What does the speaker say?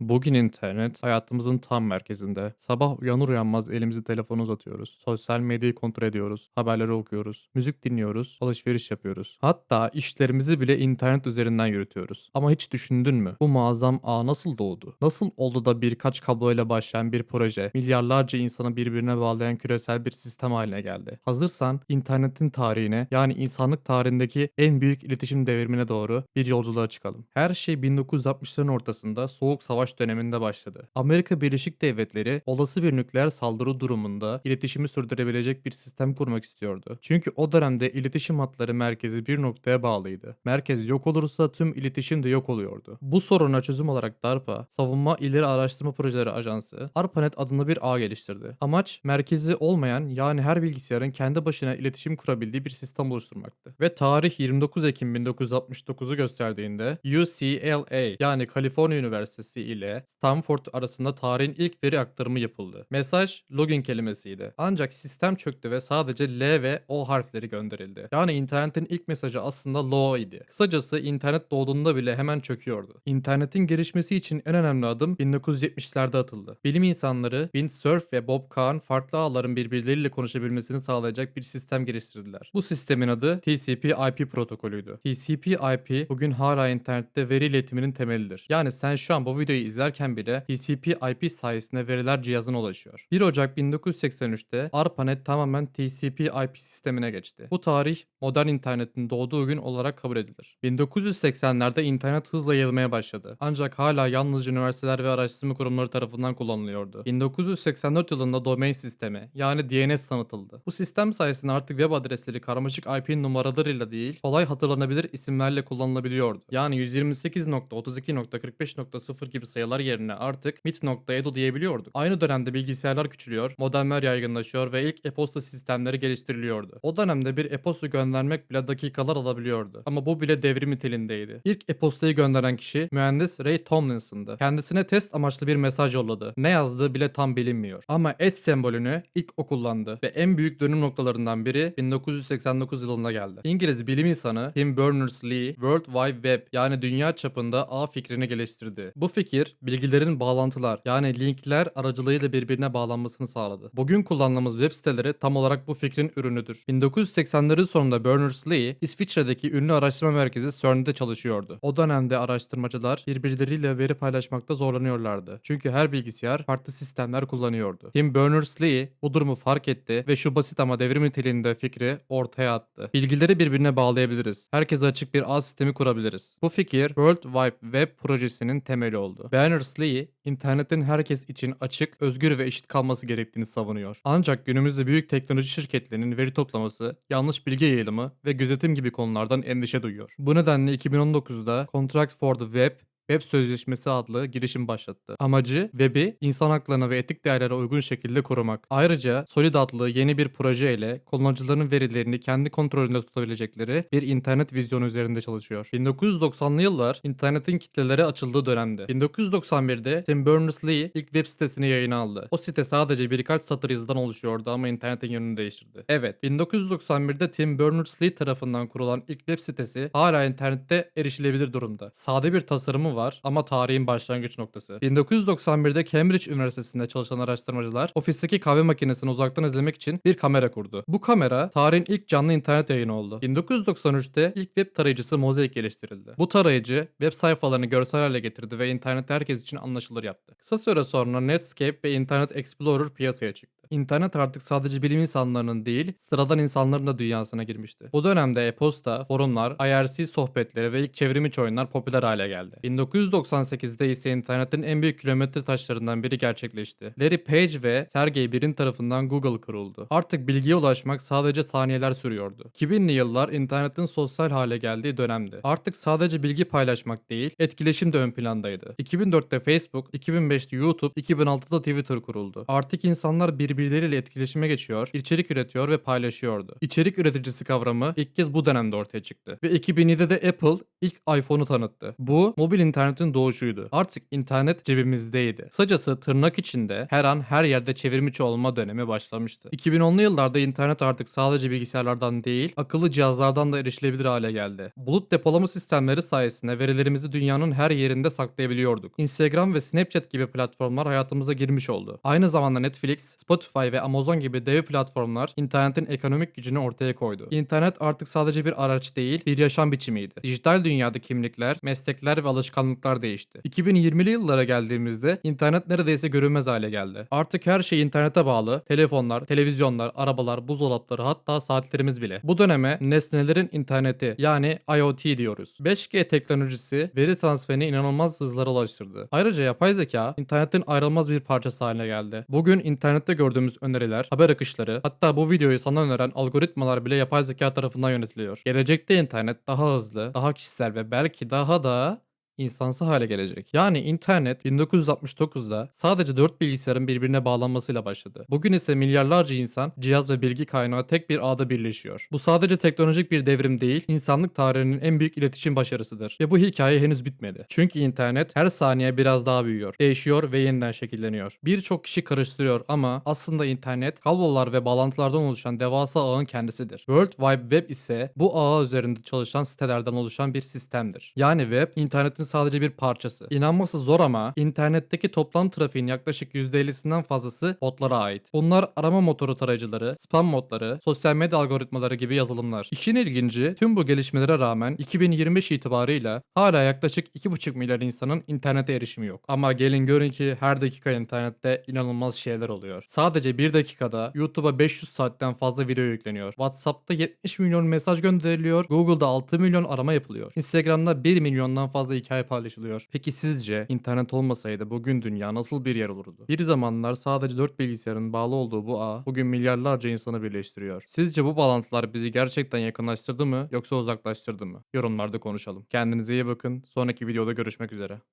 Bugün internet hayatımızın tam merkezinde. Sabah uyanır uyanmaz elimizi telefona uzatıyoruz. Sosyal medyayı kontrol ediyoruz. Haberleri okuyoruz. Müzik dinliyoruz. Alışveriş yapıyoruz. Hatta işlerimizi bile internet üzerinden yürütüyoruz. Ama hiç düşündün mü? Bu muazzam ağ nasıl doğdu? Nasıl oldu da birkaç kabloyla başlayan bir proje milyarlarca insanı birbirine bağlayan küresel bir sistem haline geldi? Hazırsan internetin tarihine yani insanlık tarihindeki en büyük iletişim devrimine doğru bir yolculuğa çıkalım. Her şey 1960'ların ortasında Soğuk Savaş döneminde başladı. Amerika Birleşik Devletleri olası bir nükleer saldırı durumunda iletişimi sürdürebilecek bir sistem kurmak istiyordu. Çünkü o dönemde iletişim hatları merkezi bir noktaya bağlıydı. Merkez yok olursa tüm iletişim de yok oluyordu. Bu soruna çözüm olarak DARPA, Savunma İleri Araştırma Projeleri Ajansı, ARPANET adında bir ağ geliştirdi. Amaç merkezi olmayan yani her bilgisayarın kendi başına iletişim kurabildiği bir sistem oluşturmaktı. Ve tarih 29 Ekim 1969'u gösterdiğinde UCLA yani Kaliforniya Üniversitesi ile Stanford arasında tarihin ilk veri aktarımı yapıldı. Mesaj login kelimesiydi. Ancak sistem çöktü ve sadece L ve O harfleri gönderildi. Yani internetin ilk mesajı aslında LO idi. Kısacası internet doğduğunda bile hemen çöküyordu. İnternetin gelişmesi için en önemli adım 1970'lerde atıldı. Bilim insanları Vint Cerf ve Bob Kahn farklı ağların birbirleriyle konuşabilmesini sağlayacak bir sistem geliştirdiler. Bu sistemin adı TCP/IP protokolüydü. TCP/IP bugün hala internette veri iletiminin temelidir. Yani sen şu an bu videoyu izlerken bile TCP/IP sayesinde veriler cihazına ulaşıyor. 1 Ocak 1983'te ARPANET tamamen TCP/IP sistemine geçti. Bu tarih modern internetin doğduğu gün olarak kabul edilir. 1980'lerde internet hızla yayılmaya başladı. Ancak hala yalnızca üniversiteler ve araştırma kurumları tarafından kullanılıyordu. 1984 yılında domain sistemi yani DNS tanıtıldı. Bu sistem sayesinde artık web adresleri karmaşık IP numaralarıyla değil kolay hatırlanabilir isimlerle kullanılabiliyordu. Yani 128.32.45.0 gibi sayılar yerine artık mit.edu diyebiliyorduk. Aynı dönemde bilgisayarlar küçülüyor, modemler yaygınlaşıyor ve ilk e-posta sistemleri geliştiriliyordu. O dönemde bir e-posta göndermek bile dakikalar alabiliyordu. Ama bu bile devrim niteliğindeydi. İlk e-postayı gönderen kişi mühendis Ray Tomlinson'dı. Kendisine test amaçlı bir mesaj yolladı. Ne yazdığı bile tam bilinmiyor. Ama et sembolünü ilk o kullandı ve en büyük dönüm noktalarından biri 1989 yılında geldi. İngiliz bilim insanı Tim Berners-Lee World Wide Web yani dünya çapında ağ fikrini geliştirdi. Bu fikir bilgilerin bağlantılar yani linkler aracılığıyla birbirine bağlanmasını sağladı. Bugün kullandığımız web siteleri tam olarak bu fikrin ürünüdür. 1980'lerin sonunda Berners-Lee İsviçre'deki ünlü araştırma merkezi CERN'de çalışıyordu. O dönemde araştırmacılar birbirleriyle veri paylaşmakta zorlanıyorlardı. Çünkü her bilgisayar farklı sistemler kullanıyordu. Tim Berners-Lee bu durumu fark etti ve şu basit ama devrim niteliğinde fikri ortaya attı. Bilgileri birbirine bağlayabiliriz. Herkese açık bir ağ sistemi kurabiliriz. Bu fikir World Wide Web projesinin temeli oldu. Berners-Lee internetin herkes için açık, özgür ve eşit kalması gerektiğini savunuyor. Ancak günümüzde büyük teknoloji şirketlerinin veri toplaması, yanlış bilgi yayılımı ve gözetim gibi konulardan endişe duyuyor. Bu nedenle 2019'da Contract for the Web Web Sözleşmesi adlı girişim başlattı. Amacı web'i insan haklarına ve etik değerlere uygun şekilde korumak. Ayrıca Solid adlı yeni bir proje ile kullanıcıların verilerini kendi kontrolünde tutabilecekleri bir internet vizyonu üzerinde çalışıyor. 1990'lı yıllar internetin kitlelere açıldığı dönemde. 1991'de Tim Berners-Lee ilk web sitesini yayına aldı. O site sadece birkaç satır yazıdan oluşuyordu ama internetin yönünü değiştirdi. Evet, 1991'de Tim Berners-Lee tarafından kurulan ilk web sitesi hala internette erişilebilir durumda. Sade bir tasarımı var ama tarihin başlangıç noktası. 1991'de Cambridge Üniversitesi'nde çalışan araştırmacılar ofisteki kahve makinesini uzaktan izlemek için bir kamera kurdu. Bu kamera tarihin ilk canlı internet yayını oldu. 1993'te ilk web tarayıcısı Mosaic geliştirildi. Bu tarayıcı web sayfalarını görsel hale getirdi ve interneti herkes için anlaşılır yaptı. Kısa süre sonra Netscape ve Internet Explorer piyasaya çıktı. İnternet artık sadece bilim insanlarının değil, sıradan insanların da dünyasına girmişti. Bu dönemde e-posta, forumlar, IRC sohbetleri ve ilk çevrimiçi oyunlar popüler hale geldi. 1998'de ise internetin en büyük kilometre taşlarından biri gerçekleşti. Larry Page ve Sergey Brin tarafından Google kuruldu. Artık bilgiye ulaşmak sadece saniyeler sürüyordu. 2000'li yıllar internetin sosyal hale geldiği dönemdi. Artık sadece bilgi paylaşmak değil, etkileşim de ön plandaydı. 2004'te Facebook, 2005'te YouTube, 2006'da Twitter kuruldu. Artık insanlar birbirine birbirleriyle etkileşime geçiyor, içerik üretiyor ve paylaşıyordu. İçerik üreticisi kavramı ilk kez bu dönemde ortaya çıktı. Ve 2007'de Apple ilk iPhone'u tanıttı. Bu mobil internetin doğuşuydu. Artık internet cebimizdeydi. Kısacası tırnak içinde her an her yerde çevrimiçi olma dönemi başlamıştı. 2010'lu yıllarda internet artık sadece bilgisayarlardan değil, akıllı cihazlardan da erişilebilir hale geldi. Bulut depolama sistemleri sayesinde verilerimizi dünyanın her yerinde saklayabiliyorduk. Instagram ve Snapchat gibi platformlar hayatımıza girmiş oldu. Aynı zamanda Netflix, Spotify ve Amazon gibi dev platformlar internetin ekonomik gücünü ortaya koydu. İnternet artık sadece bir araç değil, bir yaşam biçimiydi. Dijital dünyada kimlikler, meslekler ve alışkanlıklar değişti. 2020'li yıllara geldiğimizde internet neredeyse görünmez hale geldi. Artık her şey internete bağlı. Telefonlar, televizyonlar, arabalar, buzdolapları hatta saatlerimiz bile. Bu döneme nesnelerin interneti yani IoT diyoruz. 5G teknolojisi veri transferini inanılmaz hızlara ulaştırdı. Ayrıca yapay zeka internetin ayrılmaz bir parçası haline geldi. Bugün internette gördüğümüz öneriler, haber akışları, hatta bu videoyu sana öneren algoritmalar bile yapay zeka tarafından yönetiliyor. Gelecekte internet daha hızlı, daha kişisel ve belki daha da insansı hale gelecek. Yani internet 1969'da sadece 4 bilgisayarın birbirine bağlanmasıyla başladı. Bugün ise milyarlarca insan, cihaz ve bilgi kaynağı tek bir ağda birleşiyor. Bu sadece teknolojik bir devrim değil, insanlık tarihinin en büyük iletişim başarısıdır. Ve bu hikaye henüz bitmedi. Çünkü internet her saniye biraz daha büyüyor, değişiyor ve yeniden şekilleniyor. Birçok kişi karıştırıyor ama aslında internet kablolar ve bağlantılardan oluşan devasa ağın kendisidir. World Wide Web ise bu ağa üzerinde çalışan sitelerden oluşan bir sistemdir. Yani web internetin sadece bir parçası. İnanması zor ama internetteki toplam trafiğin yaklaşık %50'sinden fazlası botlara ait. Bunlar arama motoru tarayıcıları, spam modları, sosyal medya algoritmaları gibi yazılımlar. İşin ilginci tüm bu gelişmelere rağmen 2025 itibarıyla hala yaklaşık 2,5 milyar insanın internete erişimi yok. Ama gelin görün ki her dakika internette inanılmaz şeyler oluyor. Sadece bir dakikada YouTube'a 500 saatten fazla video yükleniyor. WhatsApp'ta 70 milyon mesaj gönderiliyor. Google'da 6 milyon arama yapılıyor. Instagram'da 1 milyondan fazla hikaye paylaşılıyor. Peki sizce internet olmasaydı bugün dünya nasıl bir yer olurdu? Bir zamanlar sadece 4 bilgisayarın bağlı olduğu bu ağ bugün milyarlarca insanı birleştiriyor. Sizce bu bağlantılar bizi gerçekten yakınlaştırdı mı yoksa uzaklaştırdı mı? Yorumlarda konuşalım. Kendinize iyi bakın. Sonraki videoda görüşmek üzere.